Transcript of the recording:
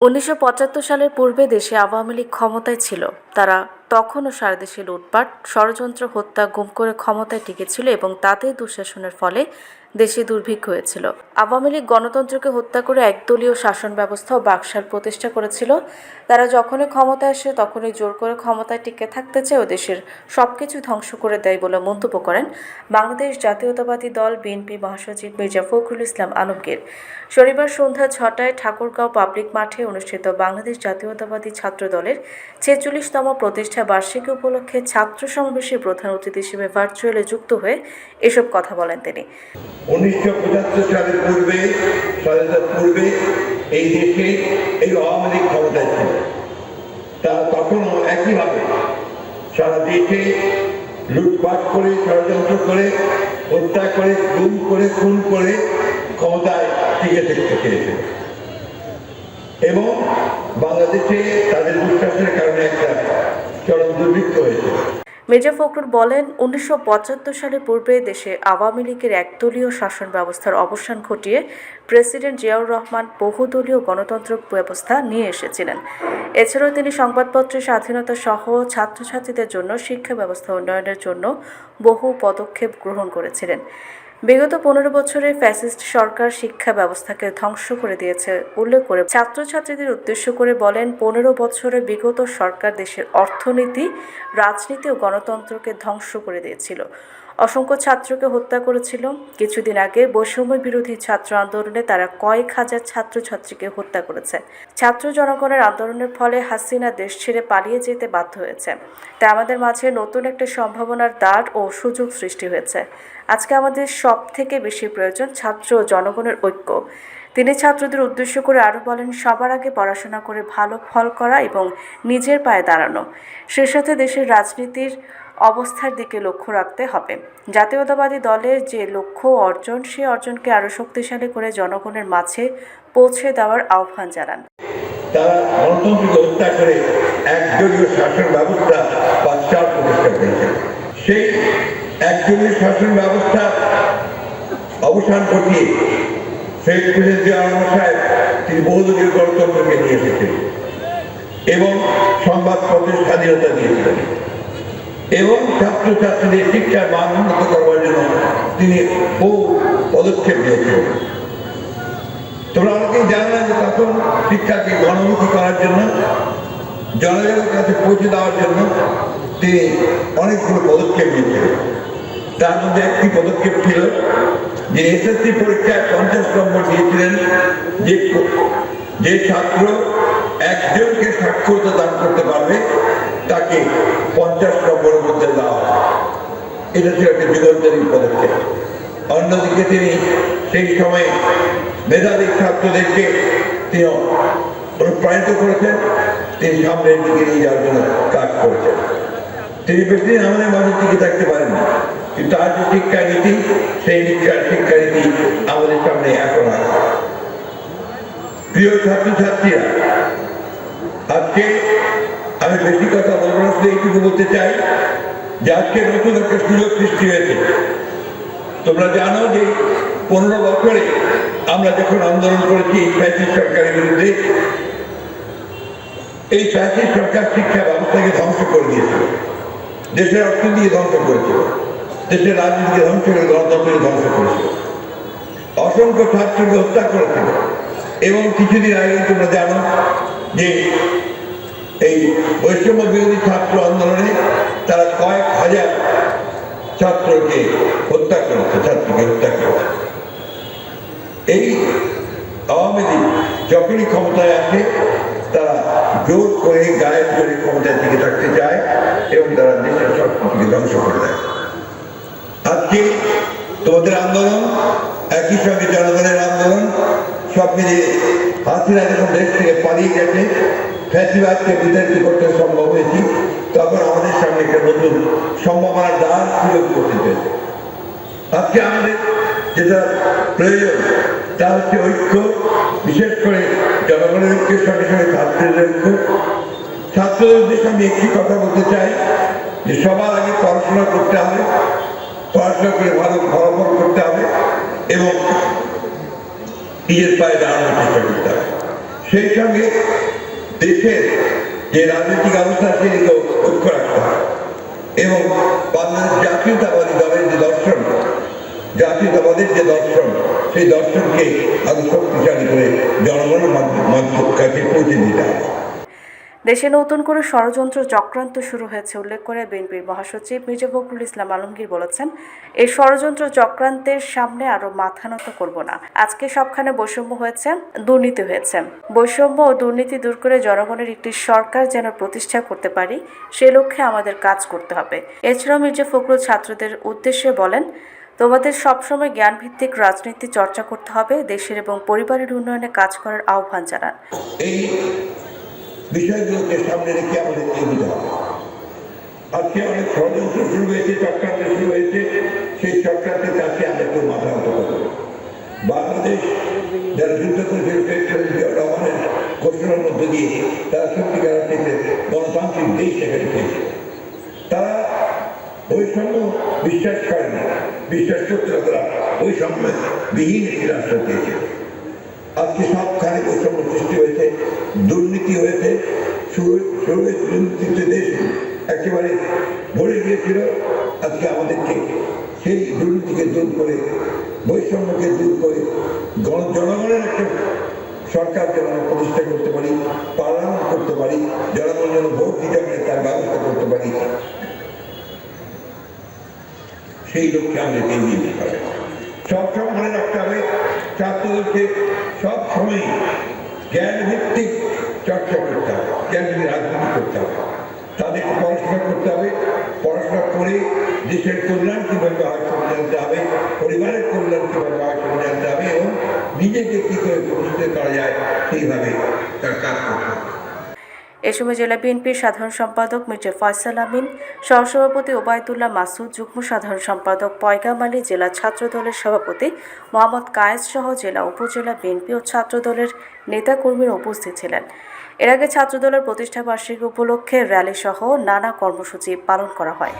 উনিশশো পঁচাত্তর সালের পূর্বে দেশে আওয়ামী লীগ ক্ষমতায় ছিল। তারা তখনও সারা দেশে লুটপাট, ষড়যন্ত্র, হত্যা, গুম করে ক্ষমতায় টিকেছিল এবং তাদের দুঃশাসনের ফলে দেশে দুর্ভিক্ষ হয়েছিল। আওয়ামী লীগ গণতন্ত্রকে হত্যা করে একদলীয় শাসন ব্যবস্থা ও বাকশাল প্রতিষ্ঠা করেছিল। তারা যখনই ক্ষমতায় আসে, তখনই জোর করে ক্ষমতায় টিকে থাকতে চায় ও দেশের সবকিছু ধ্বংস করে দেয় বলে মন্তব্য করেন বাংলাদেশ জাতীয়তাবাদী দল, বিএনপি মহাসচিব মির্জা ফখরুল ইসলাম আলমগীর। শনিবার সন্ধ্যা ছটায় ঠাকুরগাঁও পাবলিক মাঠে অনুষ্ঠিত বাংলাদেশ জাতীয়তাবাদী ছাত্র দলের ছেচল্লিশতম প্রতিষ্ঠা বার্ষিকী উপলক্ষে ছাত্র সমাবেশে প্রধান অতিথি হিসেবে ভার্চুয়ালে যুক্ত হয়ে এসব কথা বলেন তিনি। উনিশশো পঁচাত্তর সালের পূর্বে স্বাধীনতার পূর্বে এই দেশে এই আওয়ামী লীগ ক্ষমতায় ছিল। তারা তখনও একইভাবে সারা দেশে লুটপাট করে, ষড়যন্ত্র করে, হত্যা করে, গুম করে, খুন করে ক্ষমতায় টিকে থাকতে চেয়েছিল এবং বাংলাদেশে তাদের দুঃশাসনের কারণে একটা চরম দুর্ভিক্ষ হয়েছিল মির্জা ফখরুল বলেন, উনিশশো পঁচাত্তর সালে পূর্বে দেশে আওয়ামী লীগের একদলীয় শাসন ব্যবস্থার অবসান ঘটিয়ে প্রেসিডেন্ট জিয়াউর রহমান বহুদলীয় গণতন্ত্র ব্যবস্থা নিয়ে এসেছিলেন। এছাড়াও তিনি সংবাদপত্রের স্বাধীনতা সহ ছাত্রছাত্রীদের জন্য শিক্ষা ব্যবস্থা উন্নয়নের জন্য বহু পদক্ষেপ গ্রহণ করেছিলেন। বিগত পনেরো বছরে ফ্যাসিস্ট সরকার শিক্ষা ব্যবস্থাকে ধ্বংস করে দিয়েছে, উল্লেখ করে ছাত্রছাত্রীদের উদ্দেশ্য করে বলেন, পনেরো বছরে বিগত সরকার দেশের অর্থনীতি, রাজনীতি ও গণতন্ত্রকে ধ্বংস করে দিয়েছিল। অসংখ্য ছাত্রকে হত্যা করেছিল। কিছুদিন আগে বৈষম্য বিরোধী ছাত্র আন্দোলনে তারা কয়েক হাজার ছাত্রছাত্রীকে হত্যা করেছে। ছাত্র জনগণের আন্দোলনের ফলে হাসিনা দেশ ছেড়ে পালিয়ে যেতে বাধ্য হয়েছে। তাই আমাদের মাঝে নতুন একটা সম্ভাবনার দ্বার ও সুযোগ সৃষ্টি হয়েছে। আজকে আমাদের সব থেকে বেশি প্রয়োজন ছাত্র ও জনগণের ঐক্য। তিনি ছাত্রদের উদ্দেশ্য করে আরও বলেন, সবার আগে পড়াশোনা করে ভালো ফল করা এবং নিজের পায়ে দাঁড়ানো। সে সাথে দেশের রাজনীতির অবস্থার দিকে লক্ষ্য রাখতে হবে। জাতীয়তাবাদী দলের যে লক্ষ্য অর্জন, সে অর্জনকে আরও শক্তিশালী করে জনগণের মাঝে পৌঁছে দেওয়ার আহ্বান জানান। অবসান ঘটিয়ে শেখ সাহেব তিনি গণতন্ত্রকে নিয়ে এবং সংবাদপত্রের স্বাধীনতা দিয়েছিলেন। এবং ছাত্রছাত্রীদের শিক্ষার মান উন্নত করবার জন্য তিনি বহু পদক্ষেপ নিয়েছিলেন তোমরা অনেকেই জানো না যে তখন শিক্ষাকে গণমুখী করার জন্য, জনগণের কাছে পৌঁছে দেওয়ার জন্য তিনি অনেকগুলো পদক্ষেপ নিয়েছিলেন তার মধ্যে একটি পদক্ষেপ ছিল যে এসএসসি পরীক্ষায় পঞ্চাশ নম্বর দিয়েছিলেন যে যে ছাত্র একজনকে সাক্ষরতা দান করতে পারবে, তাকে পঞ্চাশ নম্বরের মধ্যে দেওয়া এটা ছিল একটি যুগান্তরী পদক্ষেপ। অন্যদিকে তিনি সেই সময় মেধাবী ছাত্রদেরকে তিনি অনুপ্রাণিত করেছেন, তিনি সামনের দিকে নিয়ে যাওয়ার জন্য কাজ করেছেন। তিনি বেশি আমাদের মাঝে টিকে থাকতে পারেন কিন্তু আজ যে শিক্ষানীতি, সেই শিক্ষা শিক্ষানীতি আমাদের সামনে এখন আছে। প্রিয় ছাত্রছাত্রীরা আজকে আমি বেশি কথা বলব না এইটুকু বলতে চাই যে আজকে নতুন একটা সুযোগ সৃষ্টি হয়েছে। তোমরা জানো যে পনেরো বছরে আমরা যখন আন্দোলন করেছি এই ফ্যাসিস্ট সরকারের বিরুদ্ধে, এই ফ্যাসিস্ট সরকার শিক্ষা ব্যবস্থাকে ধ্বংস করে দিয়েছিল। দেশের অর্থনীতিকে ধ্বংস করেছিল। দেশের রাজনীতিকে ধ্বংস করে গণতন্ত্রকে ধ্বংস করেছিল। অসংখ্য ছাত্রকে হত্যা করেছিল। এবং কিছুদিন আগে তোমরা জানো যে এই বৈষম্য বিরোধী ছাত্র আন্দোলনে তারা কয়েক হাজার ছাত্রকে হত্যা করেছে, ছাত্রকে হত্যা করেছে। এই আওয়ামী লীগ যখনই ক্ষমতায় আসে, তারা জোর করে গায়ের জোরে ক্ষমতায় টিকে থাকতে চায় এবং তারা দেশের সব ধ্বংস করে দেয়। আজকে তোমাদের আন্দোলন, একই সঙ্গে জনগণের আন্দোলন সব মিলিয়ে হাসিনা যখন দেশ থেকে পালিয়ে গেছে, ফ্যাসিবাদকে বিতাড়িত করতে সম্ভব হয়েছি। তখন আমাদের সামনে একটা নতুন সম্ভাবনার দ্বার সুযোগ হয়েছে। আজকে আমাদের যেটা প্রয়োজন, তা হচ্ছে ঐক্য, বিশেষ করে জনগণের ঐক্যের সঙ্গে সঙ্গে ছাত্রদের ঐক্য। ছাত্রদের আমি একটি কথা বলতে চাই, যে সবার আগে পড়াশোনা করতে হবে, পড়াশোনা করে ভালো ফলাফল করতে হবে এবং নিজের পায়ে দাঁড়ানোর চেষ্টা করতে হবে সেই সঙ্গে দেশের যে রাজনৈতিক অবস্থা সেদিকে লক্ষ্য রাখতে হবে এবং বাংলাদেশ জাতীয়তাবাদী দলের যে দর্শন, জাতীয়তাবাদের যে দর্শন, সেই দর্শনকে আরও শক্তিশালী করে জনগণের কাছে পৌঁছে দিতে হবে দেশে নতুন করে ষড়যন্ত্র চক্রান্ত শুরু হয়েছে, উল্লেখ করে বিএনপির মহাসচিব মির্জা ফখরুল ইসলাম আলমগীর বলেছেন, এই ষড়যন্ত্র চক্রান্তের সামনে আরও মাথা নত করব না। আজকে সবখানে বৈষম্য হয়েছে, দুর্নীতি হয়েছে। বৈষম্য ও দুর্নীতি দূর করে জনগণের একটি সরকার যেন প্রতিষ্ঠা করতে পারি, সে লক্ষ্যে আমাদের কাজ করতে হবে। এছাড়াও মির্জা ফখরুল ছাত্রদের উদ্দেশ্যে বলেন, তোমাদের সবসময় জ্ঞানভিত্তিক রাজনীতি চর্চা করতে হবে, দেশের এবং পরিবারের উন্নয়নে কাজ করার আহ্বান জানান। বিষয়গুলোকে সামনে রেখে আমাদের এগোতে হবে আজকে অনেক ষড়যন্ত্র শুরু হয়েছে, চক্রান্ত শুরু হয়েছে। সেই চক্রান্তের কাছে আমাদের মাথা হতে হবে বাংলাদেশ যারা যুদ্ধ করেছে প্রেসিডেন্ট রহমানের ঘোষণার মধ্যে দিয়ে তারা সত্যিকার অর্থে গণতান্ত্রিক দেশ সেখানে পেয়েছে তারা বৈষম্য বিশ্বাস করে না। বিশ্বাস করতে তারা বৈষম্য বিহীন একটি রাষ্ট্র পেয়েছে আজকে সবখানে বৈষম্য সৃষ্টি হয়েছে, দুর্নীতি হয়েছে দেশ একেবারে ভরে গিয়েছিল। আজকে আমাদেরকে সেই দুর্নীতিকে দূর করে, বৈষম্যকে দূর করে গণ জনগণের একটা সরকার যেন আমরা প্রতিষ্ঠা করতে পারি পার্লামেন্ট করতে পারি জনগণ যেন ভোট দিতে পারে, তার ব্যবস্থা করতে পারি। সেই লক্ষ্যে আমাদের এগিয়ে যেতে হবে সবসময় মনে রাখতে হবে ছাত্রদেরকে সব সময় জ্ঞান ভিত্তিক চর্চা করতে হবে জ্ঞান যদি রাজনীতি করতে হবে। তাদেরকে পড়াশোনা করতে হবে, পড়াশোনা করে দেশের কল্যাণ কীভাবে হয় সেটা জানতে হবে, পরিবারের কল্যাণ কীভাবে হয় সেটা জানতে হবে এবং নিজেকে কী করে প্রতিষ্ঠিত করা যায় সেইভাবে তার কাজ করতে হবে। এ সময় জেলা বিএনপির সাধারণ সম্পাদক মির্জা ফয়সাল আমিন, সহসভাপতি ওবায়দুল্লাহ মাসুদ, যুগ্ম সাধারণ সম্পাদক পয়গাম আলী, জেলা ছাত্রদলের সভাপতি মোহাম্মদ কায়েস সহ জেলা উপজেলা বিএনপি ও ছাত্রদলের নেতাকর্মীরা উপস্থিত ছিলেন। এর আগে ছাত্রদলের প্রতিষ্ঠা বার্ষিকী উপলক্ষে র্যালি সহ নানা কর্মসূচি পালন করা হয়।